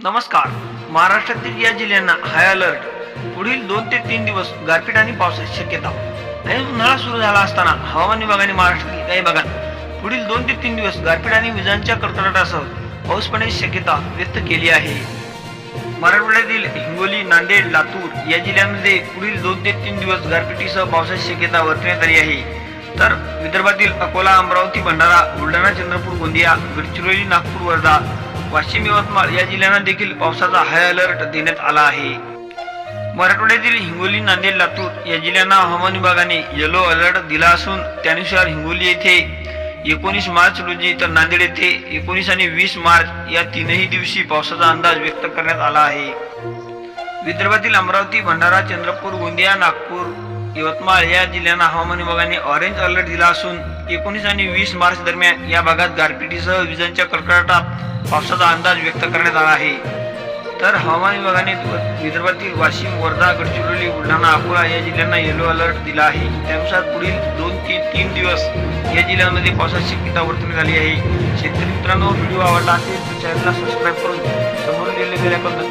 नमस्कार. महाराष्ट्रातील या जिल्ह्यांना हाय अलर्ट पुढील दोन ते तीन दिवस गारपीट आणि पावसाची शक्यता. आणि उन्हाळा सुरू झाला असताना हवामान विभागाने महाराष्ट्रातील काही भागात पुढील दोन ते तीन दिवस गारपीट आणि विजांच्या कडकडाटासह पाऊस पडण्याची शक्यता व्यक्त केली आहे. मराठवाड्यातील हिंगोली नांदेड लातूर या जिल्ह्यांमध्ये पुढील दोन ते तीन दिवस गारपिटीसह पावसाची शक्यता वर्तवण्यात आली आहे. तर विदर्भातील अकोला अमरावती भंडारा बुलढाणा चंद्रपूर गोंदिया गडचिरोली नागपूर वर्धा वाशिम यवतमाळ या जिल्ह्यांना देखील पावसाचा हाय अलर्ट देण्यात आला आहे. मराठवाड्यातील हिंगोली नांदेड लातूर या जिल्ह्यांना हवामान विभागाने येलो अलर्ट दिला असून त्यानुसार हिंगोली येथे एकोणीस मार्च रोजी तर नांदेड येथे एकोणीस आणि वीस मार्च या तीनही दिवशी पावसाचा अंदाज व्यक्त करण्यात आला आहे. विदर्भातील अमरावती भंडारा चंद्रपूर गोंदिया नागपूर यवतमाळ या जिल्ह्यांना हवामान विभागाने ऑरेंज अलर्ट दिला असून एकोणीस आणि वीस मार्च दरम्यान या भागात गारपिटीसह विजांच्या कडकडाटात पावसाचा अंदाज व्यक्त करण्यात आला आहे. तर हवामान विभागाने विदर्भातील वाशिम वर्धा गडचिरोली बुलढाणा अकोला या जिल्ह्यांना येलो अलर्ट दिला आहे. त्यानुसार पुढील दोन ते तीन दिवस या जिल्ह्यांमध्ये पावसाची शक्यता वर्तवण्यात आली आहे. शेतकरी मित्रांनो व्हिडिओ आवडला असेल तर चॅनलला सबस्क्राईब करून समोर दिलेल्या पद्धतीने